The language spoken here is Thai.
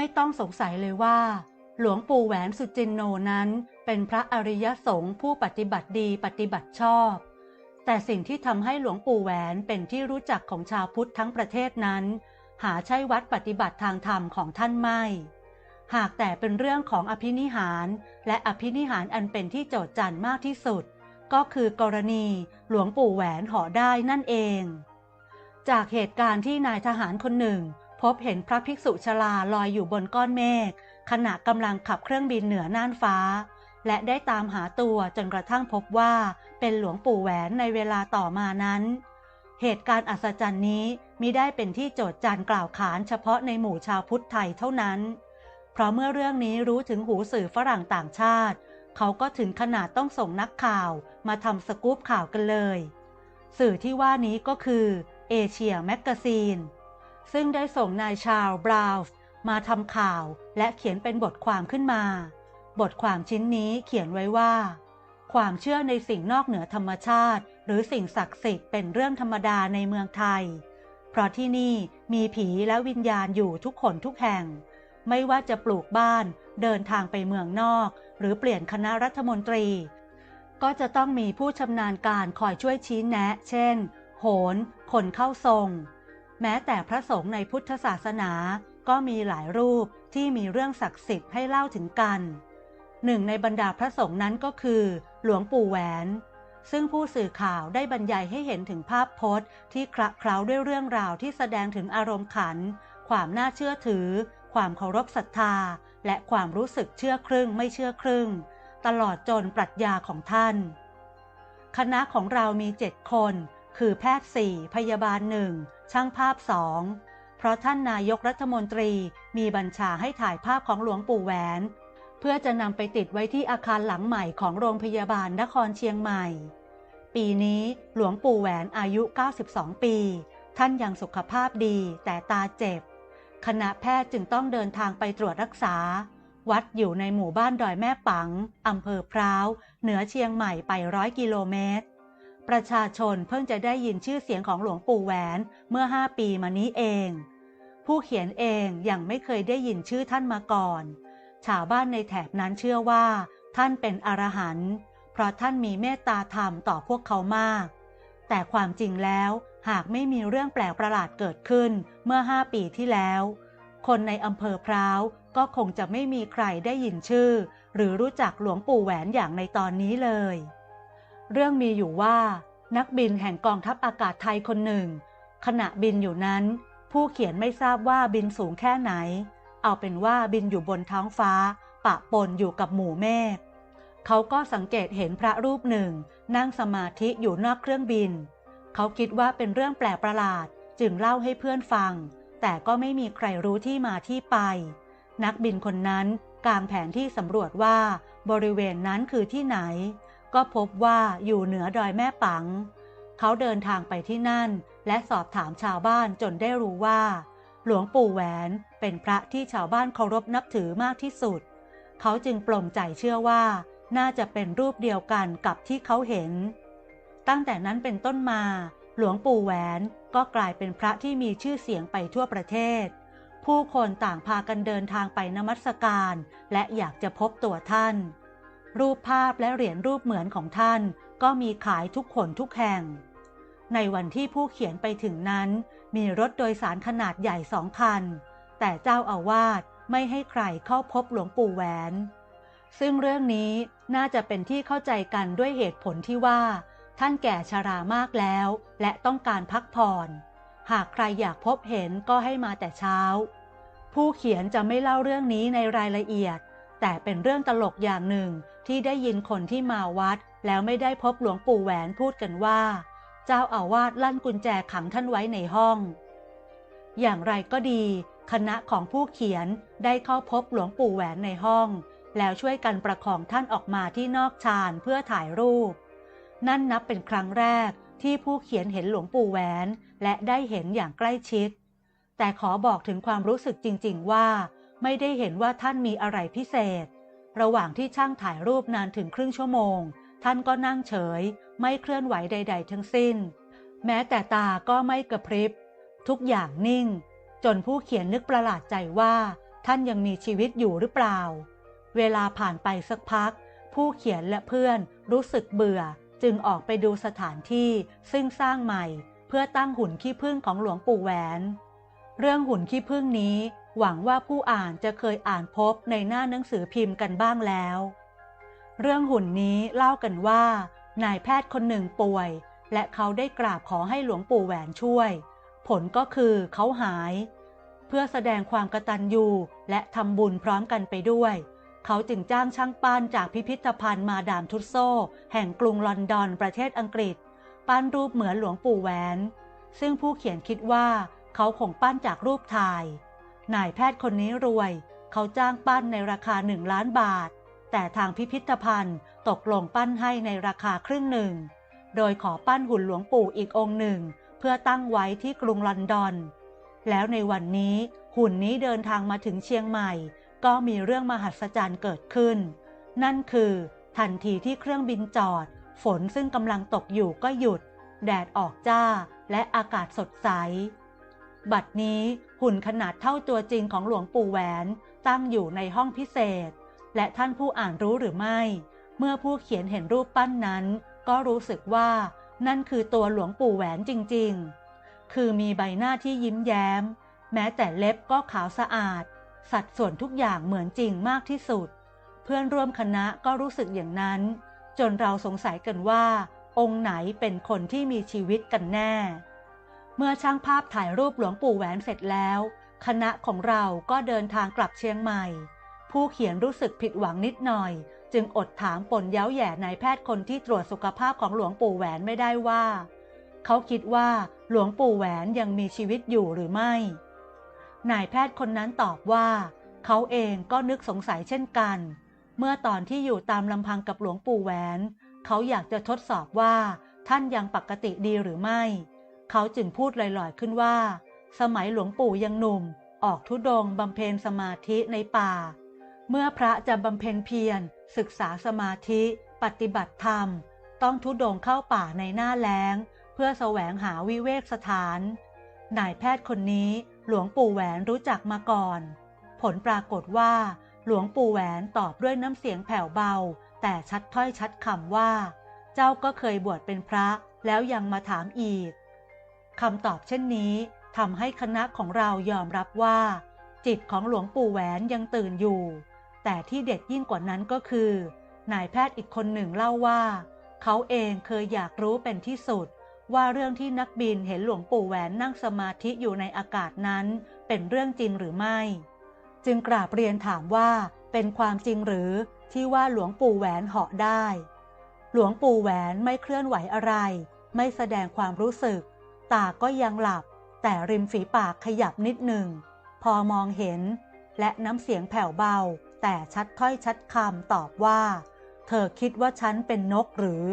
ไม่ต้องสงสัยเลยว่า หลวงปู่แหวนสุจินโนนั้นเป็นพระอริยสงฆ์ผู้ปฏิบัติดีปฏิบัติชอบ แต่สิ่งที่ทำให้หลวงปู่แหวนเป็นที่รู้จักของชาวพุทธทั้งประเทศนั้น หาใช่วัดปฏิบัติทางธรรมของท่านไม่ หากแต่เป็นเรื่องของอภินิหารและอภินิหารอันเป็นที่โจทย์จันมากที่สุด ก็คือกรณีหลวงปู่แหวนห่อได้นั่นเอง จากเหตุการณ์ที่นายทหารคนหนึ่ง พบเห็นพระภิกษุชราลอยอยู่บนก้อนเมฆขณะกำลังขับเครื่องบินเหนือน่านฟ้า และได้ตามหาตัวจนกระทั่งพบว่าเป็นหลวงปู่แหวนในเวลาต่อมานั้น เหตุการณ์อัศจรรย์นี้มิได้เป็นที่โจทย์จันกล่าวขานเฉพาะในหมู่ชาวพุทธไทยเท่านั้น เพราะเมื่อเรื่องนี้รู้ถึงหูสื่อฝรั่งต่างชาติ เขาก็ถึงขนาดต้องส่งนักข่าวมาทำสกู๊ปข่าวกันเลย สื่อที่ว่านี้ก็คือเอเชียแมกกาซีน ซึ่งได้ส่งนายชาร์ลบราวน์มาทำข่าวและเขียนเป็นบทความขึ้นมา บทความชิ้นนี้เขียนไว้ว่า ความเชื่อในสิ่งนอกเหนือธรรมชาติ หรือสิ่งศักดิ์สิทธิ์เป็นเรื่องธรรมดาในเมืองไทย เพราะที่นี่มีผีและวิญญาณอยู่ทุกคนทุกแห่ง ไม่ว่าจะปลูกบ้านเดินทางไปเมืองนอก หรือเปลี่ยนคณะรัฐมนตรี ก็จะต้องมีผู้ชำนาญการคอยช่วยชี้แนะ เช่น โหน คนเข้าทรง แม้แต่พระสงฆ์ในพุทธศาสนา ก็มีหลายรูปที่มีเรื่องศักดิ์สิทธิ์ให้เล่าถึงกัน หนึ่งในบรรดาพระสงฆ์นั้นก็คือ หลวงปู่แหวน ซึ่งผู้สื่อข่าวได้บรรยายให้เห็นถึงภาพพจน์ที่คละเคล้าด้วยเรื่องราวที่แสดงถึงอารมณ์ขัน ความน่าเชื่อถือ ความเคารพศรัทธา และความรู้สึกเชื่อครึ่งไม่เชื่อครึ่ง ตลอดจนปรัชญาของท่าน คณะของเรามีเจ็ดคน คือแพทย์สี่พยาบาลหนึ่งช่างภาพสองเพราะท่านนายกรัฐมนตรีมีบัญชาให้ถ่ายภาพของหลวงปู่แหวน เพื่อจะนำไปติดไว้ที่อาคารหลังใหม่ของโรงพยาบาลนครเชียงใหม่ ปีนี้หลวงปู่แหวนอายุ 92 ปี ท่านยังสุขภาพดีแต่ตาเจ็บ คณะแพทย์จึงต้องเดินทางไปตรวจรักษา วัดอยู่ในหมู่บ้านดอยแม่ปังอำเภอพร้าว เหนือเชียงใหม่ไปร้อยกิโลเมตร ประชาชนเพิ่งจะได้ยินชื่อเสียงของหลวงปู่แหวนเมื่อ 5 ปีมานี้เอง ผู้เขียนเองยังไม่เคยได้ยินชื่อท่านมาก่อน ชาวบ้านในแถบนั้นเชื่อว่า ท่านเป็นอรหันต์เพราะท่านมีเมตตาธรรมต่อพวกเขามาก แต่ความจริงแล้วหากไม่มีเรื่องแปลกประหลาดเกิดขึ้นเมื่อ 5 ปีที่แล้ว คนในอำเภอพร้าวก็คงจะไม่มีใครได้ยินชื่อ หรือรู้จักหลวงปู่แหวนอย่างในตอนนี้เลย เรื่องมีอยู่ว่า นักบินแห่งกองทัพอากาศไทยคนหนึ่ง ขณะบินอยู่นั้น ผู้เขียนไม่ทราบว่าบินสูงแค่ไหน เอาเป็นว่าบินอยู่บนท้องฟ้า ปะปนอยู่กับหมู่เมฆเขาก็สังเกตเห็นพระรูปหนึ่ง นั่งสมาธิอยู่นอกเครื่องบิน เขาคิดว่าเป็นเรื่องแปลกประหลาดจึงเล่าให้เพื่อนฟัง แต่ก็ไม่มีใครรู้ที่มาที่ไป นักบินคนนั้นกางแผนที่สำรวจว่าบริเวณนั้นคือที่ไหน ก็พบว่าอยู่เหนือดอยแม่ปัง เขาเดินทางไปที่นั่น และสอบถามชาวบ้านจนได้รู้ว่า หลวงปู่แหวนเป็นพระที่ชาวบ้านเคารพนับถือมากที่สุด เขาจึงปลงใจเชื่อว่า น่าจะเป็นรูปเดียวกันกับที่เขาเห็น ตั้งแต่นั้นเป็นต้นมา หลวงปู่แหวนก็กลายเป็นพระที่มีชื่อเสียงไปทั่วประเทศ ผู้คนต่างพากันเดินทางไปนมัสการ และอยากจะพบตัวท่าน รูปภาพและเหรียญรูปเหมือนของท่าน ก็มีขายทุกคนทุกแห่ง ในวันที่ผู้เขียนไปถึงนั้น มีรถโดยสารขนาดใหญ่สองคัน แต่เจ้าอาวาสไม่ให้ใครเข้าพบหลวงปู่แหวน ซึ่งเรื่องนี้น่าจะเป็นที่เข้าใจกันด้วยเหตุผลที่ว่า ท่านแก่ชรามากแล้ว และต้องการพักผ่อน หากใครอยากพบเห็นก็ให้มาแต่เช้า ผู้เขียนจะไม่เล่าเรื่องนี้ในรายละเอียด แต่เป็นเรื่องตลกอย่างหนึ่งที่ได้ยินคนที่มาวัด แล้วไม่ได้พบหลวงปู่แหวนพูดกันว่า เจ้าอาวาสลั่นกุญแจขังท่านไว้ในห้อง อย่างไรก็ดี คณะของผู้เขียนได้เข้าพบหลวงปู่แหวนในห้อง แล้วช่วยกันประคองท่านออกมาที่นอกชานเพื่อถ่ายรูป นั่นนับเป็นครั้งแรกที่ผู้เขียนเห็นหลวงปู่แหวน และได้เห็นอย่างใกล้ชิด แต่ขอบอกถึงความรู้สึกจริง ๆ ว่า ไม่ได้เห็นว่าท่านมีอะไรพิเศษ ระหว่างที่ช่างถ่ายรูปนานถึงครึ่งชั่วโมง ท่านก็นั่งเฉย ไม่เคลื่อนไหวใด ๆ ทั้งสิ้น แม้แต่ตาก็ไม่กระพริบ ทุกอย่างนิ่ง จนผู้เขียนนึกประหลาดใจว่า ท่านยังมีชีวิตอยู่หรือเปล่า เวลาผ่านไปสักพัก ผู้เขียนและเพื่อนรู้สึกเบื่อ จึงออกไปดูสถานที่ซึ่งสร้างใหม่ เพื่อตั้งหุ่นขี้ผึ้งของหลวงปู่แหวน เรื่องหุ่นขี้ผึ้งนี้ หวังว่าผู้อ่านจะเคยอ่านพบในหน้าหนังสือพิมพ์กันบ้างแล้ว เรื่องหุ่นนี้เล่ากันว่า นายแพทย์คนหนึ่งป่วย และเขาได้กราบขอให้หลวงปู่แหวนช่วย ผลก็คือเขาหาย เพื่อแสดงความกตัญญูและทำบุญพร้อมกันไปด้วย เขาจึงจ้างช่างปั้นจากพิพิธภัณฑ์มาดามทุสโซ แห่งกรุงลอนดอนประเทศอังกฤษ ปั้นรูปเหมือนหลวงปู่แหวน ซึ่งผู้เขียนคิดว่า เขาคงปั้นจากรูปถ่าย นายแพทย์คนนี้รวย เขาจ้างปั้นในราคาหนึ่งล้านบาท แต่ทางพิพิธภัณฑ์ตกลงปั้นให้ในราคาครึ่งหนึ่ง โดยขอปั้นหุ่นหลวงปู่อีกองค์หนึ่ง เพื่อตั้งไว้ที่กรุงลอนดอน แล้วในวันนี้หุ่นนี้เดินทางมาถึงเชียงใหม่ ก็มีเรื่องมหัศจรรย์เกิดขึ้น นั่นคือ ทันทีที่เครื่องบินจอด ฝนซึ่งกำลังตกอยู่ก็หยุด แดดออกจ้าและอากาศสดใส บัดนี้หุ่นขนาดเท่าตัวจริงของหลวงปู่แหวนตั้งอยู่ในห้องพิเศษ และท่านผู้อ่านรู้หรือไม่ เมื่อผู้เขียนเห็นรูปปั้นนั้น ก็รู้สึกว่านั่นคือตัวหลวงปู่แหวนจริงๆ คือมีใบหน้าที่ยิ้มแย้ม แม้แต่เล็บก็ขาวสะอาด สัดส่วนทุกอย่างเหมือนจริงมากที่สุด เพื่อนร่วมคณะก็รู้สึกอย่างนั้น จนเราสงสัยกันว่า องค์ไหนเป็นคนที่มีชีวิตกันแน่ เมื่อช่างภาพถ่ายรูปหลวงปู่แหวนเสร็จแล้ว คณะของเราก็เดินทางกลับเชียงใหม่ ผู้เขียนรู้สึกผิดหวังนิดหน่อย จึงอดถามปนเย้าแย่นายแพทย์คนที่ตรวจสุขภาพของหลวงปู่แหวนไม่ได้ว่า เขาคิดว่าหลวงปู่แหวนยังมีชีวิตอยู่หรือไม่ นายแพทย์คนนั้นตอบว่า เขาเองก็นึกสงสัยเช่นกัน เมื่อตอนที่อยู่ตามลำพังกับหลวงปู่แหวน เขาอยากจะทดสอบว่าท่านยังปกติดีหรือไม่ เขาจึงพูดลอยๆขึ้นว่า สมัยหลวงปู่ยังหนุ่ม ออกทุดงบำเพ็ญสมาธิในป่า เมื่อพระจะบำเพ็ญเพียรศึกษาสมาธิปฏิบัติธรรม ต้องทุดงเข้าป่าในหน้าแล้ง เพื่อแสวงหาวิเวกสถาน นายแพทย์คนนี้หลวงปู่แหวนรู้จักมาก่อน ผลปรากฏว่า หลวงปู่แหวนตอบด้วยน้ำเสียงแผ่วเบา แต่ชัดถ้อยชัดคำว่า เจ้าก็เคยบวชเป็นพระแล้วยังมาถามอีก คำตอบเช่นนี้ทำให้คณะของเรายอมรับว่า จิตของหลวงปู่แหวนยังตื่นอยู่ แต่ที่เด็ดยิ่งกว่านั้นก็คือ นายแพทย์อีกคนหนึ่งเล่าว่า เขาเองเคยอยากรู้เป็นที่สุด ว่าเรื่องที่นักบินเห็นหลวงปู่แหวนนั่งสมาธิอยู่ในอากาศนั้น เป็นเรื่องจริงหรือไม่ จึงกราบเรียนถามว่าเป็นความจริงหรือที่ว่าหลวงปู่แหวนเหาะได้ หลวงปู่แหวนไม่เคลื่อนไหวอะไร ไม่แสดงความรู้สึก ตาก็ยังหลับ แต่ริมฝีปากขยับนิดหนึ่ง พอมองเห็น และน้ำเสียงแผ่วเบา แต่ชัดถ้อยชัดคำตอบว่า เธอคิดว่าฉันเป็นนกหรือ